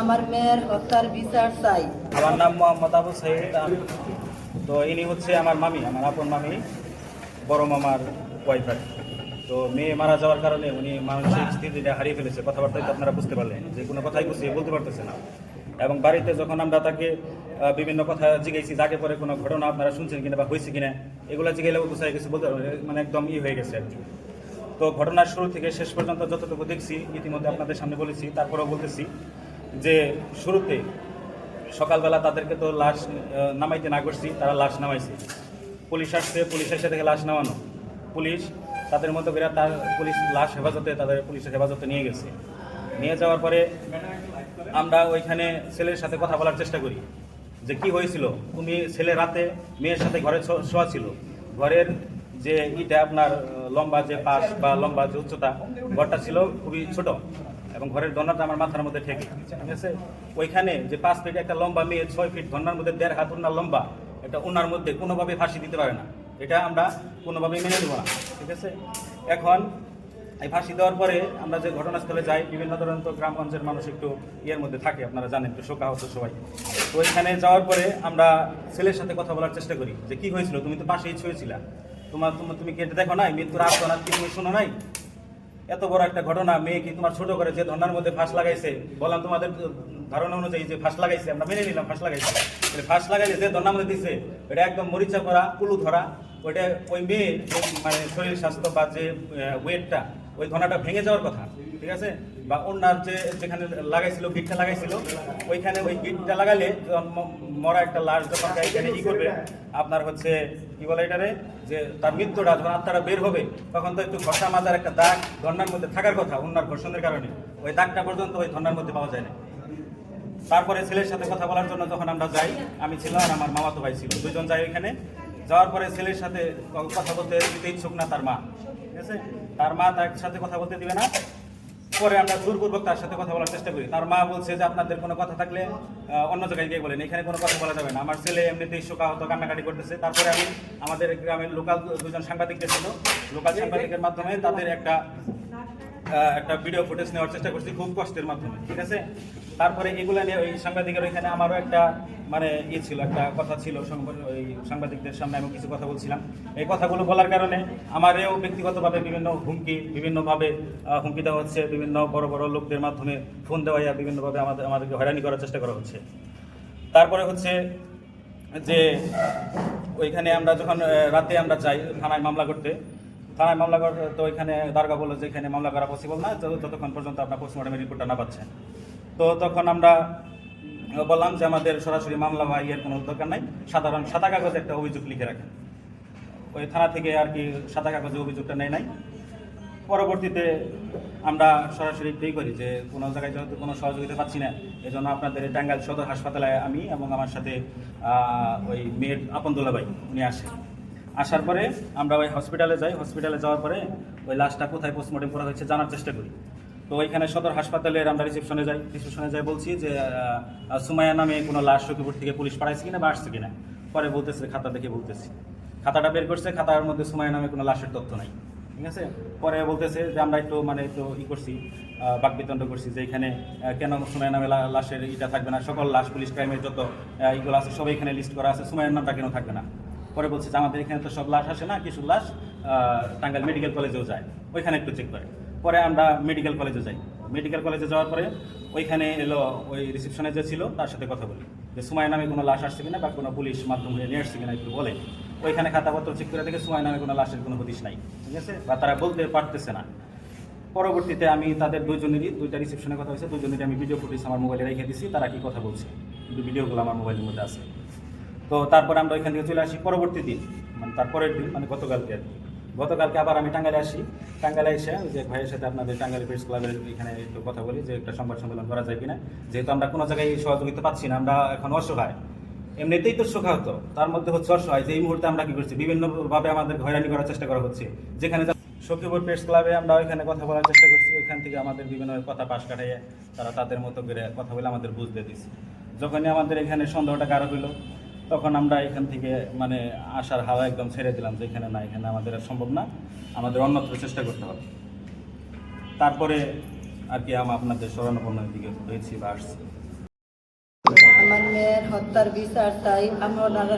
আমার মেয়ের হত্যার বিচার চাই। আমার নাম মোহাম্মদ আবু সাইদ তো ইনি হচ্ছে আমার মামি, আমার আপন মামি, বড় মামার ওয়াইফ তো মেয়ে মারা যাওয়ার কারণে উনি মানসিক স্থিতিটা হারিয়ে ফেলেছে। কথাবার্তায় তো আপনারা বুঝতে পারলেন যে কোনো কথাই গুছিয়ে বলতে পারতেছে না। এবং বাড়িতে যখন আমরা তাকে বিভিন্ন কথা জিজ্ঞেসি, যাকে পরে কোনো ঘটনা আপনারা শুনছেন কিনা বা হয়েছে কিনা, এগুলো জিজ্ঞেলেও গুছাই কিছু বলতে মানে একদম ই হয়ে গেছে আর কি। তো ঘটনার শুরু থেকে শেষ পর্যন্ত যতটুকু দেখছি, ইতিমধ্যে আপনাদের সামনে বলেছি, তারপরেও বলতেছি। যে শুরুতে সকালবেলা তাদেরকে তো লাশ নামাইতে না করছি, তারা লাশ নামাইছে। পুলিশ আসছে, পুলিশ এসে থেকে লাশ নামানো। পুলিশ তাদের মতো করে তার পুলিশ লাশ হেফাজতে, তাদের পুলিশের হেফাজতে নিয়ে গেছে। নিয়ে যাওয়ার পরে আমরা ওইখানে ছেলের সাথে কথা বলার চেষ্টা করি। যে কি হয়েছিল? তুমি ছেলে রাতে মেয়ের সাথে ঘরে শোয়া ছিল। ঘরের যে ইটা আপনার লম্বা যে পাশ বা লম্বা যে উচ্চতা, ঘরটা ছিল খুবই ছোট। এবং ঘরের দন্নাটা আমার মাথার মধ্যে ঠেকে। ঠিক আছে? ওইখানে যে পাঁচ ফিট একটা লম্বা মেয়ে, ছয় ফিট ধন্নার মধ্যে দেড় হাত উন্নার লম্বা, এটা উনার মধ্যে কোনোভাবে ফাঁসি দিতে পারে না। এটা আমরা কোনোভাবেই মেনে নেব না। ঠিক আছে? এখন এই ফাঁসি দেওয়ার পরে আমরা যে ঘটনাস্থলে যাই, বিভিন্ন ধরনের তো গ্রামগঞ্জের মানুষ একটু ইয়ের মধ্যে থাকে, আপনারা জানেন, একটু শোকাহত সবাই। তো ওইখানে যাওয়ার পরে আমরা ছেলের সাথে কথা বলার চেষ্টা করি, যে কি হয়েছিল? তুমি তো পাশেই ছুঁয়েছিলা। তোমার তুমি কি এটা দেখো নাই? মৃত্যুর আত্মনাথ কি তুমি শোনো নাই? এত বড় একটা ঘটনা মেয়েকে তোমার ছোট করে যে ধর্নার মধ্যে ফাঁস লাগাইছে? বললাম তোমাদের ধারণা অনুযায়ী যে ফাঁস লাগাইছে, আমরা মেনে নিলাম ফাঁস লাগাইছে। ফাঁস লাগাইলে যে ধর্নার মধ্যে দিছে এটা একদম মরিচা করা, কুলু ধরা, ওইটা ওই মেয়ে মানে শরীর স্বাস্থ্য বা যে ওয়েটটা ওই ধনাটা ভেঙে যাওয়ার কথা, ঠিক আছে? বা অন্যার যে যেখানে লাগাইছিল, গিটটা লাগাইছিল, ওইখানে ওই গিটটা লাগালে মরা একটা লাশ যখন এখানে ই করবে? আপনার হচ্ছে, কি বলে এটারে? যে তার মৃত্যুটা যখন আত্মাটা বের হবে, তখন তো একটু ঘষা মাজার একটা দাগ ধর্নার মধ্যে থাকার কথা অন্যার ঘর্ষণের কারণে। ওই দাগটা পর্যন্ত ওই ধর্নার মধ্যে পাওয়া যায় না। তারপরে ছেলের সাথে কথা বলার জন্য যখন আমরা যাই, আমি ছিলাম আর আমার মামাতো ভাই ছিল। দুজন যাই ওইখানে। যাওয়ার পরে ছেলের সাথে কথা বলতে দিতে ইচ্ছুক না তার মা। ঠিক আছে? তার মা তার সাথে কথা বলতে দিবে না। পরে আমরা জোরপূর্বক তার সাথে কথা বলার চেষ্টা করি। তার মা বলছে যে আপনাদের কোনো কথা থাকলে অন্য জায়গায় গিয়ে বলেন। এখানে কোনো কথা বলা যাবে না। আমার ছেলে এমনিতেই শোকাহত কান্নাকাটি করতেছে। তারপরে আমি আমাদের গ্রামের লোকাল দুজন সাংবাদিকদের ছিল লোকাল সাংবাদিকের মাধ্যমে তাদের একটা একটা ভিডিও ফুটেজ নেওয়ার চেষ্টা করছি খুব কষ্টের মাধ্যমে। ঠিক আছে? তারপরে এগুলো নিয়ে ওই সাংবাদিকের ওইখানে আমারও একটা মানে ইয়ে ছিল, একটা কথা ছিল ওই সাংবাদিকদের সামনে আমি কিছু কথা বলছিলাম। এই কথাগুলো বলার কারণে আমারও ব্যক্তিগতভাবে বিভিন্ন হুমকি, বিভিন্নভাবে হুমকি দেওয়া হচ্ছে, বিভিন্ন বড় বড় লোকদের মাধ্যমে ফোন দেওয়া বিভিন্নভাবে আমাদের আমাদেরকে হয়রানি করার চেষ্টা করা হচ্ছে। তারপরে হচ্ছে যে ওইখানে আমরা যখন রাতে আমরা যাই থানায় মামলা করতে, থানায় মামলা করতে তো ওইখানে দারগা বলল যে এখানে মামলা করা পসিবল না যত- যতক্ষণ পর্যন্ত আপনার পোস্টমর্টমের রিপোর্টটা না পাচ্ছেন। তো তখন আমরা বললাম যে আমাদের সরাসরি মামলা বা ইয়ের কোনো দরকার নাই। সাধারণ সাদা কাগজে একটা অভিযোগ লিখে রাখেন ওই থানা থেকে আর কি সাদা কাগজে অভিযোগটা নেয় নাই। পরবর্তীতে আমরা সরাসরি এটাই করি যে কোনো জায়গায় যেহেতু কোনো সহযোগিতা পাচ্ছি না এই জন্য আপনাদের এই টাঙ্গাইল সদর হাসপাতালে আমি এবং আমার সাথে ওই মেয়ের আপন্দুল্লা ভাই উনি আসে আসার পরে আমরা ওই হসপিটালে যাই। হসপিটালে যাওয়ার পরে ওই লাশটা কোথায় পোস্টমর্টম করা হয়েছে জানার চেষ্টা করি। তো ওইখানে সদর হাসপাতালের আমরা রিসেপশনে যাই রিসেপশনে যাই বলছি যে আহ, সুমাইয়া নামে কোনো লাশ সখীপুর থেকে পুলিশ পাঠাইছে কিনা বা আসছে কিনা। পরে বলতেছে খাতা দেখে বলতেছি। খাতাটা বের করছে খাতার মধ্যে সুমাইয়া নামে কোনো লাশের তথ্য নাই। ঠিক আছে? পরে বলতেছে যে আমরা একটু মানে একটু ই করছি বাকবিতণ্ড করছি যে এখানে কেন সুমাইয়া নামে লাশের ইটা থাকবে না? সকল লাশ পুলিশ ক্রাইমের যত ইগুলো আছে সব এখানে লিস্ট করা আছে। সুমাইয়ার নামটা কেন থাকবে না? পরে বলছে যে আমাদের এখানে তো সব লাশ আসে না কিছু লাশ টাঙ্গাইল মেডিকেল কলেজেও যায়। ওইখানে একটু চেক করে। পরে আমরা মেডিকেল কলেজে যাই। মেডিকেল কলেজে যাওয়ার পরে ওইখানে এলো ওই রিসেপশনে যে ছিল, তার সাথে কথা বলি। যে সুমাইয়া নামে কোনো লাশ আসছে কিনা বা কোনো পুলিশ মাধ্যম নিয়ে আসছে কিনা একটু বলে। ওইখানে খাতাপত্র চেক করে দেখে সুমাইয়া নামে কোনো লাশের কোনো হদিশ নাই, ঠিক আছে? বা তারা বলতে পারতেছে না। পরবর্তীতে আমি তাদের দুইজনেরই, দুইটা রিসেপশনের কথা হয়েছে, দুইজনেরই আমি ভিডিও ফুটেজ আমার মোবাইলে রেখে দিছি, তারা কি কথা বলছে? কিন্তু ভিডিওগুলো আমার মোবাইলের মধ্যে আছে। তো তারপরে আমরা ওইখান থেকে চলে আসি পরবর্তী দিন মানে তারপরের দিন মানে গতকালকে আর কি। গতকালকে আবার আমি টাঙ্গাইলে আসি। টাঙ্গাইলে এসে যে ভাইয়ের সাথে আপনাদের টাঙ্গাইল প্রেস ক্লাবের এখানে একটু কথা বলি যে একটা সংবাদ সম্মেলন করা যায় কিনা। যেহেতু আমরা কোনো জায়গায় সহযোগিতা পাচ্ছি না, আমরা এখন অসহায়। এমনিতেই তো শোকাহত তার মধ্যে হচ্ছে অসহায় যে এই মুহূর্তে আমরা কি করছি? বিভিন্নভাবে আমাদের হয়রানি করার চেষ্টা করা হচ্ছে। যেখানে সখীপুর প্রেস ক্লাবে আমরা ওইখানে কথা বলার চেষ্টা করছি, ওইখান থেকে আমাদের বিভিন্ন কথা পাশ কাটাইয়ে তারা তাদের মতো করে কথা বলে আমাদের বুঝতে দিচ্ছে যখনই আমাদের এখানে সন্দেহটা গাঢ় হইল তখন আমরা এখান থেকে মানে আসার হাওয়া একদম ছেড়ে দিলাম যে এখানে না, এখানে আমাদের আর সম্ভব না। আমাদের অন্যত্র চেষ্টা করতে হবে। তারপরে আর কি আমি আপনাদের স্মরণাপন্নের দিকে হয়েছি বা আসছি। আমার মেয়ের হত্যার বিচার চাই আমরা